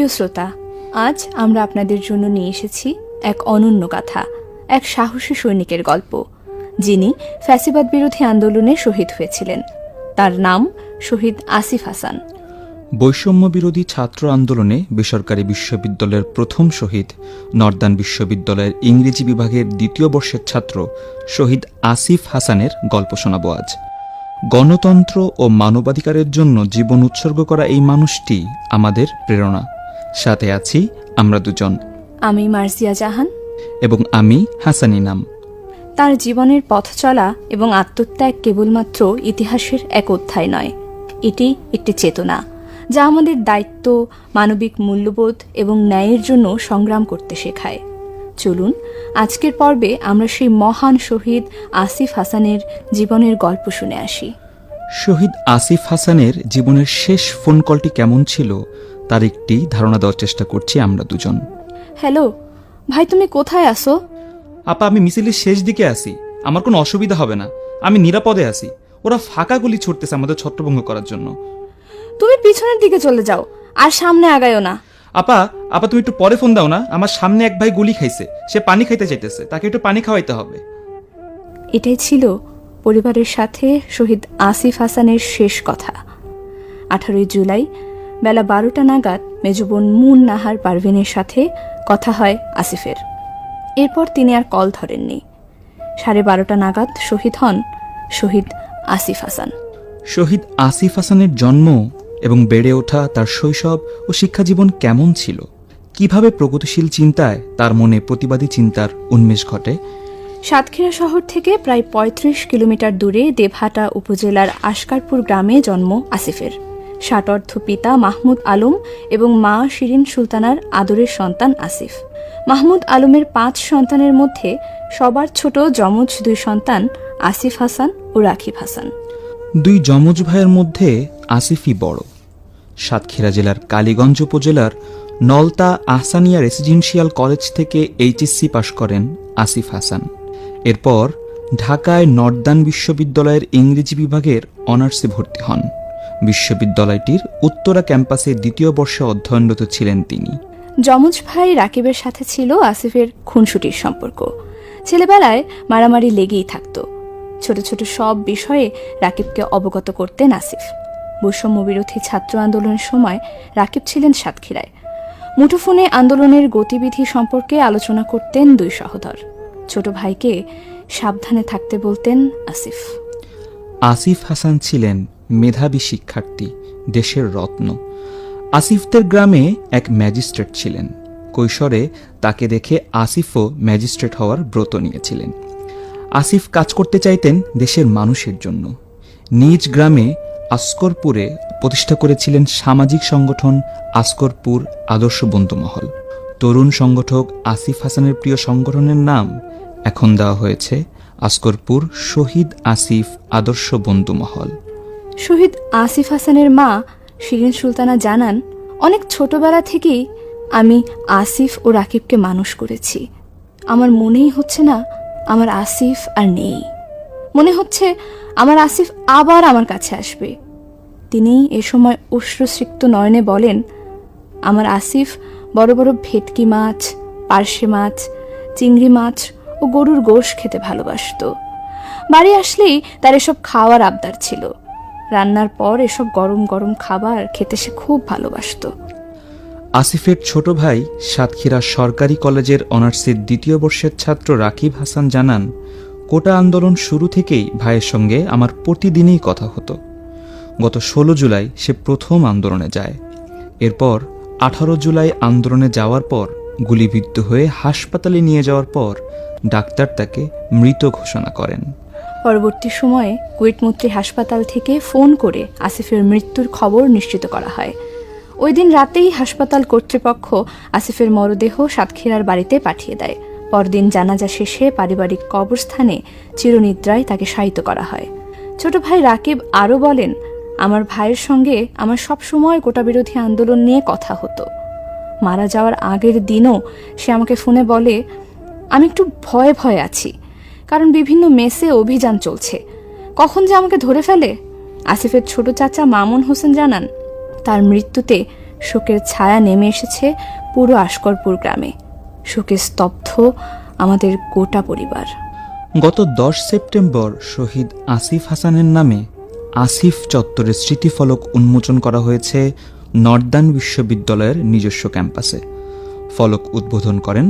প্রিয় শ্রোতা, আজ আমরা আপনাদের জন্য নিয়ে এসেছি এক অনন্য গাথা, এক সাহসী সৈনিকের গল্প, যিনি ফ্যাসিবাদ বিরোধী আন্দোলনে শহীদ হয়েছিলেন। তার নাম শহীদ আসিফ হাসান। বৈষম্য বিরোধী ছাত্র আন্দোলনে বেসরকারি বিশ্ববিদ্যালয়ের প্রথম শহীদ নর্দান বিশ্ববিদ্যালয়ের ইংরেজি বিভাগের দ্বিতীয় বর্ষের ছাত্র শহীদ আসিফ হাসানের গল্প শোনাব আজ। গণতন্ত্র ও মানবাধিকারের জন্য জীবন উৎসর্গ করা এই মানুষটি আমাদের প্রেরণা। সাথে আছি আমরা দুজন। আমি মার্জিয়া জাহান। এবং আমি হাসানি নাম। তার জীবনের পথ চলা এবং আত্মত্যাগ কেবলমাত্র ইতিহাসের এক অধ্যায় নয় এটি একটি চেতনা যা আমাদের দায়িত্ব মানবিক মূল্যবোধ এবং ন্যায়ের জন্য সংগ্রাম করতে শেখায়। চলুন আজকের পর্বে আমরা সেই মহান শহীদ আসিফ হাসানের জীবনের গল্প শুনে আসি। শহীদ আসিফ হাসানের জীবনের শেষ ফোন কলটি কেমন ছিল? তার একটি ধারণা দেওয়ার চেষ্টা করছি আমরা দুজন। হ্যালো ভাই তুমি কোথায় আসো আপা আমি মিছিলের শেষ দিকে আসি আমার কোনো অসুবিধা হবে না। আমি নিরাপদে আছি। ওরা ফাঁকা গুলি ছুটতেছে আমাদের ছত্রভঙ্গ করার জন্য। তুমি পিছনের দিকে চলে যাও আর সামনে আগায়ও না। আপা আপা তুমি একটু পরে ফোন দাও না। আমার সামনে এক ভাই গুলি খাইছে। সে পানি খাইতে চাইতেছে। তাকে একটু পানি খাওয়াইতে হবে। এটাই ছিল পরিবারের সাথে শহীদ আসিফ হাসানের শেষ কথা। আঠারোই জুলাই বেলা বারোটা নাগাদ মেজবোন মুন নাহার পারভিনের সাথে কথা হয় আসিফের। এরপর তিনি আর কল ধরেননি। সাড়ে বারোটা নাগাদ শহীদ হন শহীদ আসিফ হাসান। শহীদ আসিফ হাসানের জন্ম এবং বেড়ে ওঠা তার শৈশব ও শিক্ষাজীবন কেমন ছিল? কীভাবে প্রগতিশীল চিন্তায় তার মনে প্রতিবাদী চিন্তার উন্মেষ ঘটে? সাতক্ষীরা শহর থেকে প্রায় ৩৫ কিলোমিটার দূরে দেবহাটা উপজেলার আশকারপুর গ্রামে জন্ম আসিফের। ষাটর্ধ পিতা মাহমুদ আলম এবং মা শিরিন সুলতানার আদরের সন্তান আসিফ। মাহমুদ আলমের পাঁচ সন্তানের মধ্যে সবার ছোট যমজ দুই সন্তান আসিফ হাসান ও রাখিব হাসান। দুই যমজ ভাইয়ের মধ্যে আসিফই বড়। সাতক্ষীরা জেলার কালীগঞ্জ উপজেলার নলতা আহসানিয়া রেসিডেন্সিয়াল কলেজ থেকে এইচএসসি পাশ করেন আসিফ হাসান। এরপর ঢাকায় নর্দান বিশ্ববিদ্যালয়ের ইংরেজি বিভাগের অনার্সে ভর্তি হন। বিশ্ববিদ্যালয়টির উত্তরা ক্যাম্পাসে দ্বিতীয় বর্ষে অধ্যয়নরত ছিলেন তিনি। যমজ ভাই রাকিবের সাথে ছিল আসিফের খুনসুটির সম্পর্ক। ছেলেবেলায় মারামারি লেগেই থাকত। ছোট ছোট সব বিষয়ে রাকিবকে অবগত করতেন আসিফ। বৈষম্য বিরোধী ছাত্র আন্দোলনের সময় রাকিব ছিলেন সাতক্ষীরায়। মুঠোফোনে আন্দোলনের গতিবিধি সম্পর্কে আলোচনা করতেন দুই সহোদর। ছোট ভাইকে সাবধানে থাকতে বলতেন আসিফ। আসিফ হাসান ছিলেন মেধাবী শিক্ষার্থী, দেশের রত্ন। আসিফদের গ্রামে এক ম্যাজিস্ট্রেট ছিলেন। কৈশোরে তাকে দেখে আসিফও ম্যাজিস্ট্রেট হওয়ার ব্রত নিয়েছিলেন। আসিফ কাজ করতে চাইতেন দেশের মানুষের জন্য। নিজ গ্রামে আস্করপুরে প্রতিষ্ঠা করেছিলেন সামাজিক সংগঠন আস্করপুর আদর্শ বন্ধু মহল তরুণ সংগঠক আসিফ হাসানের প্রিয় সংগঠনের নাম এখন দেওয়া হয়েছে আস্করপুর শহীদ আসিফ আদর্শ বন্ধু মহল শহীদ আসিফ হাসানের মা শিরিন সুলতানা জানান, অনেক ছোটবেলা থেকেই আমি আসিফ ও রাকিবকে মানুষ করেছি। আমার মনেই হচ্ছে না আমার আসিফ আর নেই। মনে হচ্ছে আমার আসিফ আবার আমার কাছে আসবে। তিনি এ সময় অশ্রুসিক্ত নয়নে বলেন, আমার আসিফ বড় বড় ভেটকি মাছ, পার্শে মাছ, চিংড়ি মাছ ও গরুর গোশ খেতে ভালোবাসতো। বাড়ি আসলেই তার এসব খাওয়ার আবদার ছিল। রান্নার পর এসব গরম গরম খাবার খেতে সে খুব ভালোবাসতো। আসিফের ছোট ভাই সাতক্ষীরা সরকারি কলেজের অনার্সের দ্বিতীয় বর্ষের ছাত্র রাকিব হাসান জানান, কোটা আন্দোলন শুরু থেকেই ভাইয়ের সঙ্গে আমার প্রতিদিনই কথা হতো। গত ষোলো জুলাই সে প্রথম আন্দোলনে যায়। এরপর আঠারো জুলাই আন্দোলনে যাওয়ার পর গুলিবিদ্ধ হয়ে হাসপাতালে নিয়ে যাওয়ার পর ডাক্তার তাকে মৃত ঘোষণা করেন। পরবর্তী সময়ে কুয়েটমন্ত্রী হাসপাতাল থেকে ফোন করে আসিফের মৃত্যুর খবর নিশ্চিত করা হয়। ওই দিন রাতেই হাসপাতাল কর্তৃপক্ষ আসিফের মরদেহ সাতক্ষীরার বাড়িতে পাঠিয়ে দেয়। পরদিন জানাজা শেষে পারিবারিক কবরস্থানে চিরনিদ্রায় তাকে শায়িত করা হয়। ছোট ভাই রাকিব আরও বলেন, আমার ভাইয়ের সঙ্গে আমার সব সময় কোটা বিরোধী আন্দোলন নিয়ে কথা হতো। মারা যাওয়ার আগের দিনও সে আমাকে ফোনে বলে, আমি একটু ভয়ে ভয়ে আছি। কারণ বিভিন্ন মেসে অভিযান চলছে। কখন যে আমাকে ধরে ফেলে? আসিফের ছোট চাচা মামুন হোসেন জানান, তার মৃত্যুতে শোকের ছায়া নেমে এসেছে পুরো আশকরপুর গ্রামে। শোকে স্তব্ধ আমাদের গোটা পরিবার। গত দশ সেপ্টেম্বর শহীদ আসিফ হাসানের নামে আসিফ চত্বরের স্মৃতিফলক উন্মোচন করা হয়েছে নর্দার্ন বিশ্ববিদ্যালয়ের নিজস্ব ক্যাম্পাসে। ফলক উদ্বোধন করেন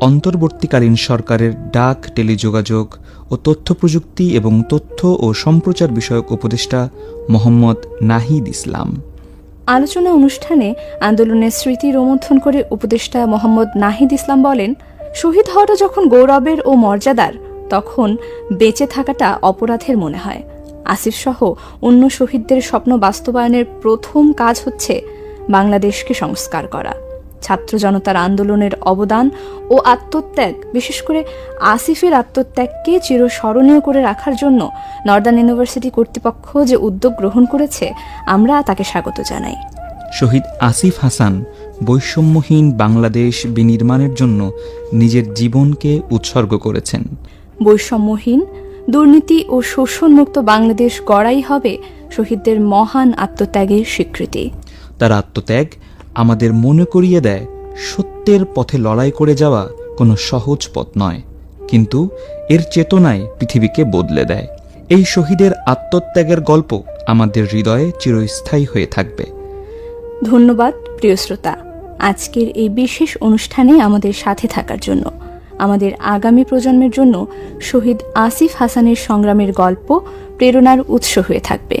অন্তর্বর্তীকালীন সরকারের ডাক, টেলিযোগাযোগ ও তথ্য প্রযুক্তি এবং তথ্য ও সম্প্রচার বিষয়ক উপদেষ্টা মোহাম্মদ নাহিদ ইসলাম। আলোচনা অনুষ্ঠানে আন্দোলনের স্মৃতি রোমন্থন করে উপদেষ্টা মোহাম্মদ নাহিদ ইসলাম বলেন, শহীদ হওয়াটা যখন গৌরবের ও মর্যাদার, তখন বেঁচে থাকাটা অপরাধের মনে হয়। আসিফ সহ অন্য শহীদদের স্বপ্ন বাস্তবায়নের প্রথম কাজ হচ্ছে বাংলাদেশকে সংস্কার করা। ছাত্র জনতার আন্দোলনের অবদান ও আত্মত্যাগ বিশেষ করে আসিফের আত্মত্যাগকে চিরস্মরণীয় করে রাখার জন্য নর্দার্ন ইউনিভার্সিটি কর্তৃপক্ষ যে উদ্যোগ গ্রহণ করেছে আমরা তাকে স্বাগত জানাই। শহীদ আসিফ হাসান বৈষম্যহীন বাংলাদেশ বিনির্মাণের জন্য নিজের জীবনকে উৎসর্গ করেছেন। বৈষম্যহীন দুর্নীতি ও শোষণমুক্ত বাংলাদেশ গড়াই হবে শহীদদের মহান আত্মত্যাগের স্বীকৃতি। তার আত্মত্যাগ আমাদের মনে করিয়ে দেয়, সত্যের পথে লড়াই করে যাওয়া কোনো সহজ পথ নয়। কিন্তু এর চেতনায় পৃথিবীকে বদলে দেয়। এই শহীদের আত্মত্যাগের গল্প আমাদের হৃদয়ে চিরস্থায়ী হয়ে থাকবে। ধন্যবাদ, প্রিয় শ্রোতা। আজকের এই বিশেষ অনুষ্ঠানে আমাদের সাথে থাকার জন্য, আমাদের আগামী প্রজন্মের জন্য শহীদ আসিফ হাসানের সংগ্রামের গল্প প্রেরণার উৎস হয়ে থাকবে।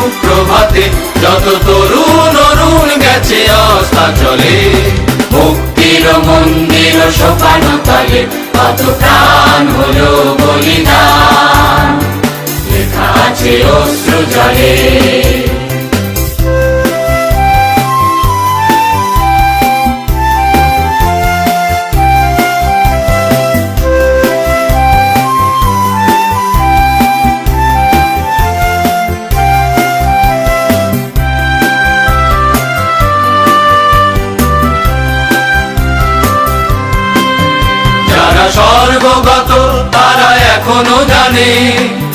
সুপ্রভাতে যত তরুণ অরুণ গেছে অস্তা চলে মুক্তির মন্দির সোপান তলে কত প্রাণ হলো বলিদান। লেখা আছে অশ্রু জলে। স্বর্গগত তারা এখনও জানে।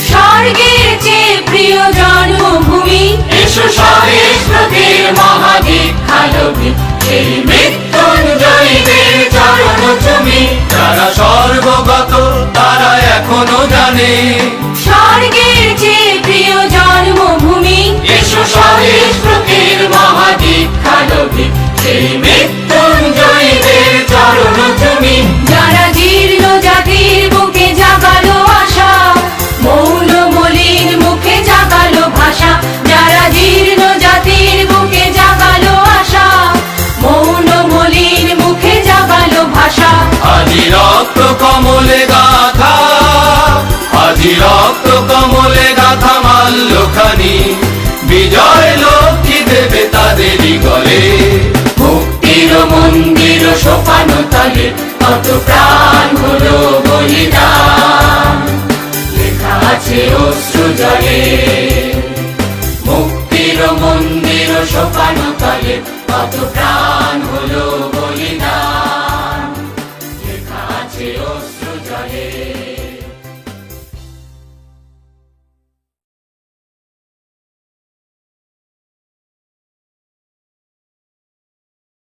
স্বর্গের চেয়ে প্রিয় জন্মভূমি। এসো স্বদেশ প্রতির মহাদীক্ষালভী সেই মৃত্যুঞ্জয়ীদের চরণ তুমি যারা স্বর্গগত তারা এখনও জানে। স্বর্গের চেয়ে প্রিয় জন্মভূমি। এসো স্বদেশ প্রতির মহাদীক্ষালভী সেই মৃত্যুঞ্জয়ীদের রক্ত কমলে গাথা মাল্যখানি। বিজয় লক্ষ্মী দেবে তাদেরই গলে। মুক্তির মন্দির সোপান তলে, কত প্রাণ হলো বলিদান। লেখা আছে অশ্রু জলে। মুক্তির মন্দির সোপান তলে, কত প্রাণ হলো